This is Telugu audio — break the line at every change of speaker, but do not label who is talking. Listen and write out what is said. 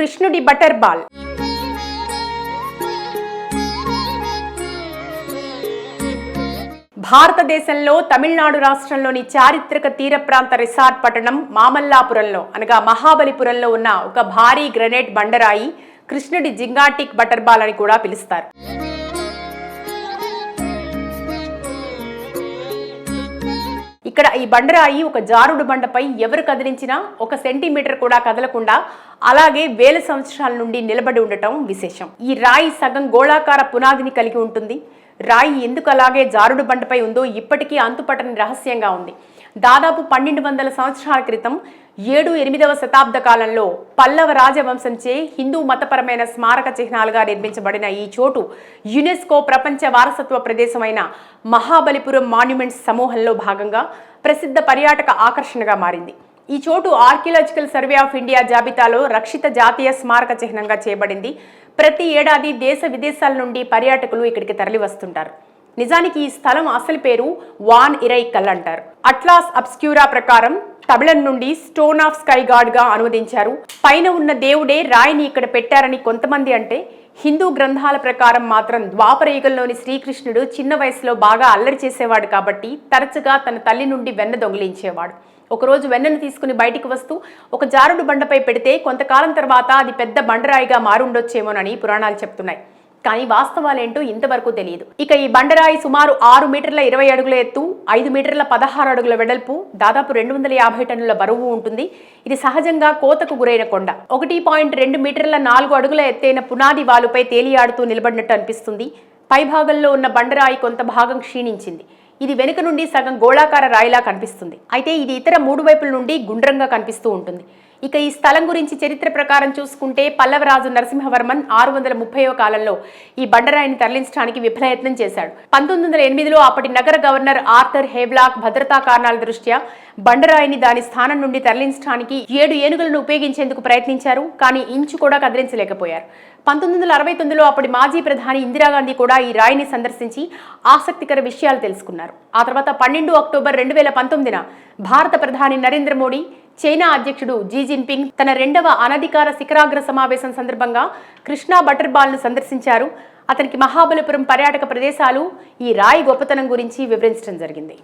కృష్ణుడి బటర్ బాల్. భారతదేశంలో తమిళనాడు రాష్ట్రంలోని చారిత్రక తీర ప్రాంత రిసార్ట్ పట్టణం మామల్లాపురంలో అనగా మహాబలిపురంలో ఉన్న ఒక భారీ గ్రనైట్ బండరాయి కృష్ణుడి జింగాటిక్ బటర్ బాల్ అని కూడా పిలుస్తారు. ఇక్కడ ఈ బండరాయి ఒక జారుడు బండపై ఎవరు కదిలించినా ఒక సెంటీమీటర్ కూడా కదలకుండా అలాగే వేల సంవత్సరాల నుండి నిలబడి ఉండటం విశేషం. ఈ రాయి సగం గోళాకార పునాదిని కలిగి ఉంటుంది. రాయి ఎందుకు అలాగే జారుడు బండపై ఉందో ఇప్పటికీ అంతుపట్టని రహస్యంగా ఉంది. దాదాపు పన్నెండు వందల సంవత్సరాల క్రితం ఏడు ఎనిమిదవ శతాబ్ద కాలంలో పల్లవ రాజవంశంచే హిందూ మతపరమైన స్మారక చిహ్నాలుగా నిర్మించబడిన ఈ చోటు యునెస్కో ప్రపంచ వారసత్వ ప్రదేశమైన మహాబలిపురం మాన్యుమెంట్స్ సమూహంలో భాగంగా ప్రసిద్ధ పర్యాటక ఆకర్షణగా మారింది. ఈ చోటు ఆర్కియలాజికల్ సర్వే ఆఫ్ ఇండియా జాబితాలో రక్షిత జాతీయ స్మారక చిహ్నంగా చేయబడింది. ప్రతి ఏడాది దేశ విదేశాల నుండి పర్యాటకులు ఇక్కడికి తరలి వస్తుంటారు నిజానికి ఈ స్థలం అసలు పేరు వాన్ ఇరైకల్ అంటారు. అట్లాస్ అబ్స్క్యూరా ప్రకారం తమిళం నుండి స్టోన్ ఆఫ్ స్కై గాడ్గా అనువదించారు. పైన ఉన్న దేవుడే రాయిని ఇక్కడ పెట్టారని కొంతమంది అంటే హిందూ గ్రంథాల ప్రకారం మాత్రం ద్వాపరయుగంలోని శ్రీకృష్ణుడు చిన్న వయసులో బాగా అల్లరి చేసేవాడు కాబట్టి తరచుగా తన తల్లి నుండి వెన్న దొంగిలించేవాడు. ఒకరోజు వెన్నను తీసుకుని బయటికి వస్తూ ఒక జారుడు బండపై పెడితే కొంతకాలం తర్వాత అది పెద్ద బండరాయిగా మారుండొచ్చేమోనని పురాణాలు చెప్తున్నాయి. కానీ వాస్తవాలేంటో ఇంతవరకు తెలియదు ఇక ఈ బండరాయి సుమారు ఆరు మీటర్ల ఇరవై అడుగుల ఎత్తు ఐదు మీటర్ల పదహారు అడుగుల వెడల్పు దాదాపు రెండు వందల యాభై టన్నుల బరువు ఉంటుంది. ఇది సహజంగా కోతకు గురైన కొండ. ఒకటి పాయింట్ రెండు మీటర్ల నాలుగు అడుగుల ఎత్తైన పునాది వాలుపై తేలియాడుతూ నిలబడినట్టు అనిపిస్తుంది. పైభాగంలో ఉన్న బండరాయి కొంత భాగం క్షీణించింది. ఇది వెనుక నుండి సగం గోళాకార రాయిలా కనిపిస్తుంది. అయితే ఇది ఇతర మూడు వైపుల నుండి గుండ్రంగా కనిపిస్తూ ఉంటుంది. ఇక ఈ స్థలం గురించి చరిత్ర ప్రకారం చూసుకుంటే పల్లవరాజు నరసింహవర్మన్ ఆరు వందల ముప్పైవ కాలంలో ఈ బండరాయిని తరలించడానికి విఫలయత్నం చేశాడు. పంతొమ్మిది వందల ఎనిమిదిలో అప్పటి నగర గవర్నర్ ఆర్థర్ హేవ్లాక్ భద్రతా కారణాల దృష్ట్యా బండరాయిని దాని స్థానం నుండి తరలించడానికి ఏడు ఏనుగులను ఉపయోగించేందుకు ప్రయత్నించారు కానీ ఇంచు కూడా కదిలించలేకపోయారు. పంతొమ్మిది వందల అరవై తొమ్మిదిలో అప్పటి మాజీ ప్రధాని ఇందిరాగాంధీ కూడా ఈ రాయిని సందర్శించి ఆసక్తికర విషయాలు తెలుసుకున్నారు. ఆ తర్వాత పన్నెండు అక్టోబర్ రెండు వేల పంతొమ్మిదిన భారత ప్రధాని నరేంద్ర మోడీ చైనా అధ్యక్షుడు జీ జిన్పింగ్ తన రెండవ అనధికార శిఖరాగ్ర సమావేశం సందర్భంగా కృష్ణా బటర్బాల్ను సందర్శించారు. అతనికి మహాబలిపురం పర్యాటక ప్రదేశాలు ఈ రాయి గొప్పతనం గురించి వివరించడం జరిగింది.